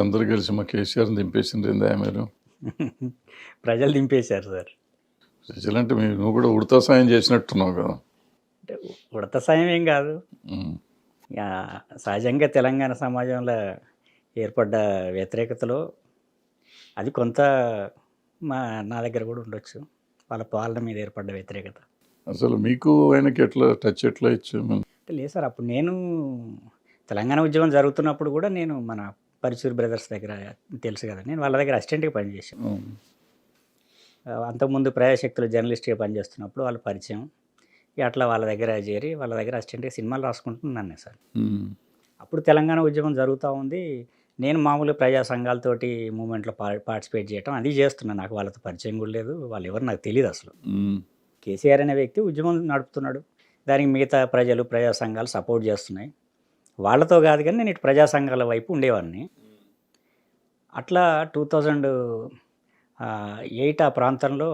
అందరూ కలిసి మా కేసీఆర్ని దింపేసింది ఏందా మీరు? ప్రజలు దింపేశారు సార్. ప్రజలంటే మీరు నువ్వు కూడా ఉడతా సాయం చేసినట్టున్నావు కదా. అంటే ఉడత సాయం ఏం కాదు. సహజంగా తెలంగాణ సమాజంలో ఏర్పడ్డ వ్యతిరేకతలో అది కొంత మా నా దగ్గర కూడా ఉండొచ్చు. వాళ్ళ పాలన మీద ఏర్పడ్డ వ్యతిరేకత. అసలు మీకు ఆయనకి ఎట్లా టచ్ ఎట్లా ఇచ్చు అంటే లేదు సార్ అప్పుడు నేను తెలంగాణ ఉద్యమం జరుగుతున్నప్పుడు కూడా నేను మన పరుచూరు బ్రదర్స్ దగ్గర తెలుసు కదా నేను వాళ్ళ దగ్గర అసిస్టెంట్గా పనిచేసాను అంతకుముందు ప్రజాశక్తులు జర్నలిస్ట్గా పనిచేస్తున్నప్పుడు వాళ్ళ పరిచయం అట్లా వాళ్ళ దగ్గర చేరి వాళ్ళ దగ్గర అసిస్టెంట్గా సినిమాలు రాసుకుంటున్నాను సార్. అప్పుడు తెలంగాణ ఉద్యమం జరుగుతూ ఉంది. నేను మామూలుగా ప్రజా సంఘాలతోటి మూమెంట్లో పా పార్టిసిపేట్ చేయటం అది చేస్తున్నాను. నాకు వాళ్ళతో పరిచయం కూడా లేదు. వాళ్ళు ఎవరు నాకు తెలియదు అసలు. కేసీఆర్ అనే వ్యక్తి ఉద్యమం నడుపుతున్నాడు. దానికి మిగతా ప్రజలు ప్రజా సంఘాలు సపోర్ట్ చేస్తున్నాయి. వాళ్ళతో కాదు కానీ నేను ఇటు ప్రజా సంఘాల వైపు ఉండేవాడిని. అట్లా టూ థౌజండ్ ఎయిట్ ఆ ప్రాంతంలో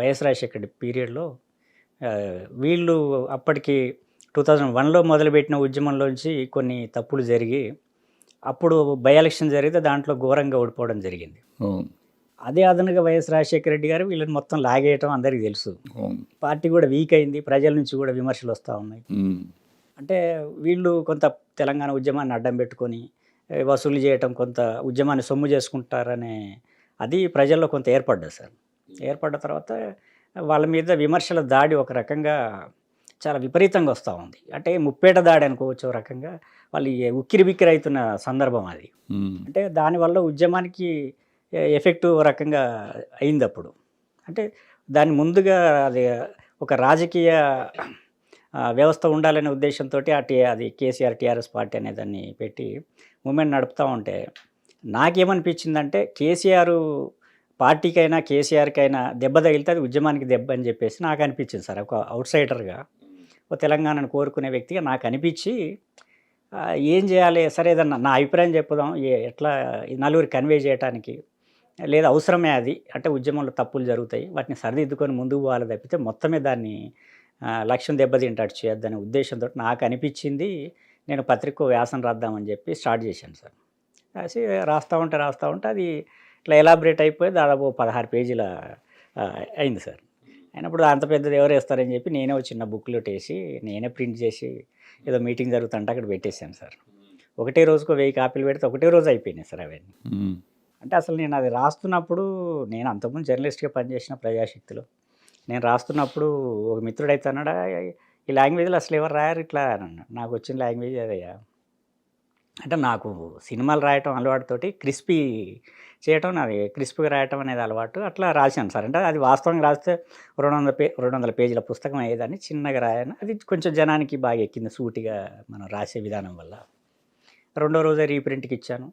వైఎస్ రాజశేఖర్ పీరియడ్లో వీళ్ళు అప్పటికి టూ థౌజండ్ వన్లో మొదలుపెట్టిన ఉద్యమంలోంచి కొన్ని తప్పులు జరిగి అప్పుడు బై ఎలక్షన్ జరిగితే దాంట్లో ఘోరంగా ఓడిపోవడం జరిగింది. అదే అదనంగా వైఎస్ రాజశేఖర రెడ్డి గారు వీళ్ళని మొత్తం లాగేయటం అందరికీ తెలుసు. పార్టీ కూడా వీక్ అయింది ప్రజల నుంచి కూడా విమర్శలు వస్తూ ఉన్నాయి. అంటే వీళ్ళు కొంత తెలంగాణ ఉద్యమాన్ని అడ్డం పెట్టుకొని వసూలు చేయటం కొంత ఉద్యమాన్ని సొమ్ము చేసుకుంటారనే అది ప్రజల్లో కొంత ఏర్పడ్డది సార్? ఏర్పడ్డ తర్వాత వాళ్ళ మీద విమర్శల దాడి ఒక రకంగా చాలా విపరీతంగా వస్తూ ఉంది. అంటే ముప్పేట దాడి అనుకోవచ్చు ఒక రకంగా వాళ్ళు ఉక్కిరి బిక్కిరి అవుతున్న సందర్భం అది. అంటే దానివల్ల ఉద్యమానికి ఎఫెక్ట్ ఒక రకంగా అయింది అప్పుడు. అంటే దాని ముందుగా అది ఒక రాజకీయ వ్యవస్థ ఉండాలనే ఉద్దేశంతో అటు అది కేసీఆర్ టీఆర్ఎస్ పార్టీ అనే దాన్ని పెట్టి మూమెంట్ నడుపుతూ ఉంటే నాకేమనిపించిందంటే కేసీఆర్ పార్టీకైనా కేసీఆర్కైనా దెబ్బ తగిలితే అది ఉద్యమానికి దెబ్బ అని చెప్పేసి నాకు అనిపించింది సార్. ఒక అవుట్ సైడర్గా ఒక తెలంగాణను కోరుకునే వ్యక్తిగా నాకు అనిపించి ఏం చేయాలి? సరే ఏదన్నా నా అభిప్రాయం చెప్పుదాం. ఎట్లా నలుగురు కన్వే చేయడానికి లేదా అవసరమే అది. అంటే ఉద్యమంలో తప్పులు జరుగుతాయి. వాటిని సరిదిద్దుకొని ముందుకు పోవాలి తప్పితే మొత్తమే దాన్ని లక్ష్యం దెబ్బతింటాడు చేయొద్దనే ఉద్దేశంతో నాకు అనిపించింది నేను పత్రిక వ్యాసం రాద్దామని చెప్పి స్టార్ట్ చేశాను సార్. రాసి రాస్తూ ఉంటే రాస్తూ ఉంటే అది ఇట్లా ఎలాబరేట్ అయిపోయి దాదాపు పదహారు పేజీల అయింది సార్. అయినప్పుడు అంత పెద్దది ఎవరు వేస్తారని చెప్పి నేనే ఒక చిన్న బుక్లెట్ వేసి నేనే ప్రింట్ చేసి ఏదో మీటింగ్ జరుగుతుంటే అక్కడ పెట్టేశాను సార్. ఒకటే రోజుకు వెయ్యి కాపీలు పెడితే ఒకటే రోజు అయిపోయినాయి సార్ అవన్నీ. అంటే అసలు నేను అది రాస్తున్నప్పుడు నేను అంతకుముందు జర్నలిస్ట్గా పనిచేసిన ప్రజాశక్తిలో నేను రాస్తున్నప్పుడు ఒక మిత్రుడు అయితే అన్నాడా ఈ లాంగ్వేజ్లో అసలు ఎవరు రాయారు ఇట్లా అన్నాడు. నాకు వచ్చిన లాంగ్వేజ్ అదయ్యా. అంటే నాకు సినిమాలు రాయటం అలవాటుతోటి క్రిస్పీ చేయటం నాది క్రిస్పీగా రాయటం అనేది అలవాటు. అట్లా రాశాను సార్. అంటే అది వాస్తవంగా రాస్తే రెండు వందల పే రెండు వందల పేజీల పుస్తకం అయ్యేదాన్ని చిన్నగా రాయాను. అది కొంచెం జనానికి బాగా ఎక్కింది సూటిగా మనం రాసే విధానం వల్ల. రెండో రోజే రీప్రింట్కి ఇచ్చాను.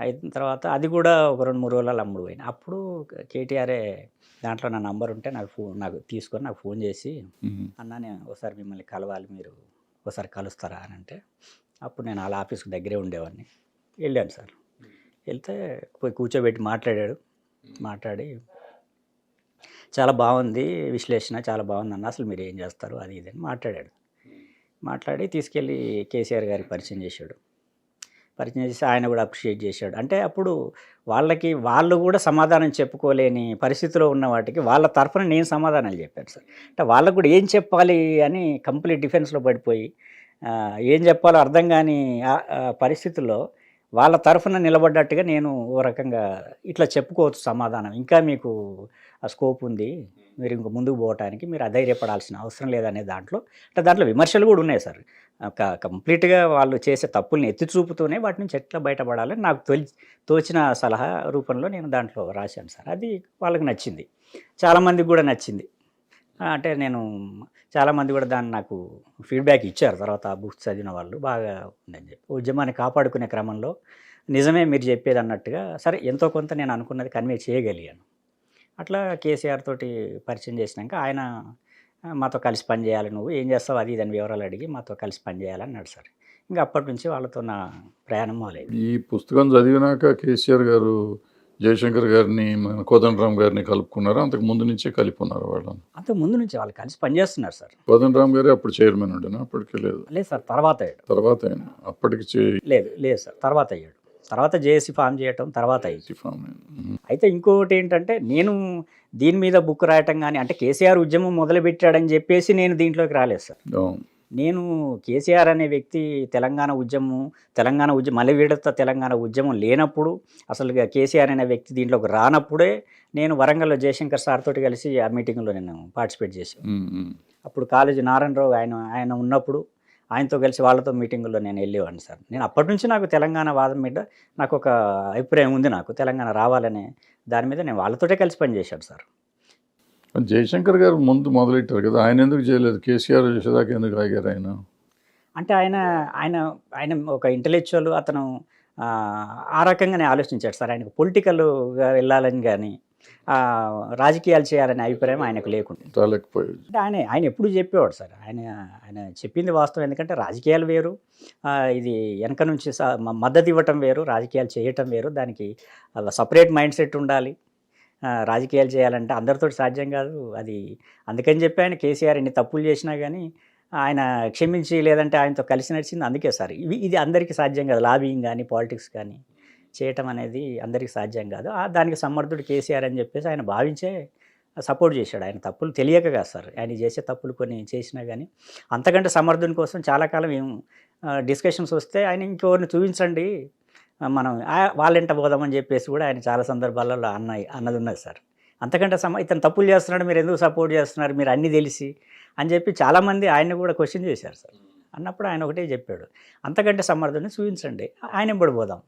అయిన తర్వాత అది కూడా ఒక రెండు మూడు రోజులలో అమ్ముడు పోయింది అప్పుడు కేటీఆర్ఏ దాంట్లో నా నంబర్ ఉంటే నాకు ఫోన్ నాకు తీసుకొని నాకు ఫోన్ చేసి. అన్న నేను ఒకసారి మిమ్మల్ని కలవాలి మీరు ఒకసారి కలుస్తారా? అని అంటే అప్పుడు నేను వాళ్ళ ఆఫీస్కి దగ్గరే ఉండేవాడిని. వెళ్ళాను సార్. వెళ్తే పోయి కూర్చోబెట్టి మాట్లాడాడు. మాట్లాడి చాలా బాగుంది విశ్లేషణ చాలా బాగుంది అన్న అసలు మీరు ఏం చేస్తారు? అది ఇది అని మాట్లాడాడు. మాట్లాడి తీసుకెళ్ళి కేసీఆర్ గారికి పరిచయం చేశాడు. పరిచయం చేసి ఆయన కూడా అప్రిషియేట్ చేశాడు. అంటే అప్పుడు వాళ్ళకి వాళ్ళు కూడా సమాధానం చెప్పుకోలేని పరిస్థితిలో ఉన్న వాటికి వాళ్ళ తరఫున నేను సమాధానాలు చెప్పాను సార్. అంటే వాళ్ళకు కూడా ఏం చెప్పాలి అని కంప్లీట్ డిఫెన్స్లో పడిపోయి ఏం చెప్పాలో అర్థం కాని ఆ- పరిస్థితుల్లో వాళ్ళ తరఫున నిలబడ్డట్టుగా నేను ఓ రకంగా ఇట్లా చెప్పుకోవచ్చు సమాధానం. ఇంకా మీకు ఆ స్కోప్ ఉంది. మీరు ఇంక ముందుకు పోవటానికి మీరు అధైర్యపడాల్సిన అవసరం లేదనే దాంట్లో అంటే దాంట్లో విమర్శలు కూడా ఉన్నాయి సార్. కంప్లీట్గా వాళ్ళు చేసే తప్పుల్ని ఎత్తి చూపుతూనే వాటి నుంచి ఎట్లా బయటపడాలని నాకు తొలి తోచిన సలహా రూపంలో నేను దాంట్లో రాశాను సార్. అది వాళ్ళకి నచ్చింది. చాలామందికి కూడా నచ్చింది. అంటే నేను చాలామంది కూడా దాన్ని నాకు ఫీడ్బ్యాక్ ఇచ్చారు. తర్వాత ఆ బుక్స్ చదివిన వాళ్ళు బాగా ఉందని చెప్పి. ఉద్యమాన్ని కాపాడుకునే క్రమంలో నిజమే మీరు చెప్పేది అన్నట్టుగా సరే ఎంతో కొంత నేను అనుకున్నది కన్వే చేయగలిగాను. అట్లా కేసీఆర్ తోటి పరిచయం చేసినాక ఆయన మాతో కలిసి పనిచేయాలి నువ్వు ఏం చేస్తావు అది దాని వివరాలు అడిగి మాతో కలిసి పని చేయాలని అన్నాడు సార్. ఇంకా అప్పటి నుంచి వాళ్ళతో నా ప్రయాణం మొదలైంది. ఈ పుస్తకం చదివినాక కేసీఆర్ గారు జయశంకర్ గారిని మన కోదండరామ్ గారిని కలుపుకున్నారు? అంతకు ముందు నుంచే కలిపి ఉన్నారు వాళ్ళని. అంతకు ముందు నుంచి వాళ్ళు కలిసి పనిచేస్తున్నారు సార్. కోదండరామ్ గారే అప్పుడు చైర్మన్ ఉండేనా? అప్పటికే లేదు. లేదు సార్ తర్వాత అయ్యాడు. తర్వాత ఆయన. అప్పటికి చే- లేదు లేదు సార్ తర్వాత అయ్యాడు. తర్వాత జేఏసీ ఫామ్ చేయటం తర్వాత అయింది సిఫామ్. ఉమ్. అయితే ఇంకొకటి ఏంటంటే నేను దీని మీద బుక్ రాయటం కానీ అంటే కేసీఆర్ ఉద్యమం మొదలుపెట్టాడని చెప్పేసి నేను దీంట్లోకి రాలేదు సార్. అవును. నేను కేసీఆర్ అనే వ్యక్తి తెలంగాణ ఉద్యమం తెలంగాణ ఉద్యమం మళ్ళీ విడత తెలంగాణ ఉద్యమం లేనప్పుడు అసలు కేసీఆర్ అనే వ్యక్తి దీంట్లోకి రానప్పుడే నేను వరంగల్లో జయశంకర్ సార్ తోటి కలిసి ఆ మీటింగ్లో నేను పార్టిసిపేట్ చేశాను. అప్పుడు కాలేజీ నారాయణరావు ఆయన ఆయన ఉన్నప్పుడు ఆయనతో కలిసి వాళ్ళతో మీటింగుల్లో నేను వెళ్ళేవాడిని సార్. నేను అప్పటి నుంచి నాకు తెలంగాణ వాదం మీద నాకు ఒక అభిప్రాయం ఉంది నాకు. తెలంగాణ రావాలనే దాని మీద నేను వాళ్ళతోటే కలిసి పనిచేశాను సార్. జయశంకర్ గారు ముందు మొదలెట్టారు కదా ఆయన ఎందుకు చేయలేదు? కేసీఆర్ చేసేదాకా ఎందుకు ఆగారు ఆయన? అంటే ఆయన ఆయన ఆయన ఒక ఇంటలెక్చువల్ అతను ఆ, రకంగానే ఆలోచించాడు సార్. ఆయనకు పొలిటికల్గా వెళ్ళాలని కానీ రాజకీయాలు చేయాలనే అభిప్రాయం ఆయనకు లేకుండా. అంటే ఆయన ఆయన ఎప్పుడు చెప్పేవాడు సార్? ఆయన ఆయన చెప్పింది వాస్తవం ఎందుకంటే రాజకీయాలు వేరు. ఇది వెనక నుంచి మద్దతు ఇవ్వటం వేరు రాజకీయాలు చేయటం వేరు. దానికి సపరేట్ మైండ్ సెట్ ఉండాలి. రాజకీయాలు చేయాలంటే అందరితో సాధ్యం కాదు. అది అందుకని చెప్పి ఆయన కేసీఆర్ ఎన్ని తప్పులు చేసినా కానీ ఆయన క్షమించి లేదంటే ఆయనతో కలిసి నడిచింది అందుకే సార్. ఇవి ఇది అందరికీ సాధ్యం కాదు. లాబింగ్ కానీ పాలిటిక్స్ కానీ చేయటం అనేది అందరికీ సాధ్యం కాదు. ఆ దానికి సమర్థుడు కేసీఆర్ అని చెప్పేసి ఆయన భావించే సపోర్ట్ చేశాడు. ఆయన తప్పులు తెలియక కాదు సార్. ఆయన చేసే తప్పులు కొన్ని చేసినా కానీ అంతకంటే సమర్థుని కోసం చాలా కాలం ఏం డిస్కషన్స్ వస్తే ఆయన ఇంకెవరిని చూపించండి. మనం వాళ్ళింట పోదామని చెప్పేసి కూడా ఆయన చాలా సందర్భాలలో అన్న అన్నది ఉన్నది సార్. అంతకంటే సమ ఇతను తప్పులు చేస్తున్నాడు మీరు ఎందుకు సపోర్ట్ చేస్తున్నారు మీరు అన్నీ తెలిసి అని చెప్పి చాలామంది ఆయన్ని కూడా క్వశ్చన్ చేశారు సార్. అన్నప్పుడు ఆయన ఒకటే చెప్పాడు అంతకంటే సమర్థుని చూపించండి ఆయన ఎంబడి పోదాం.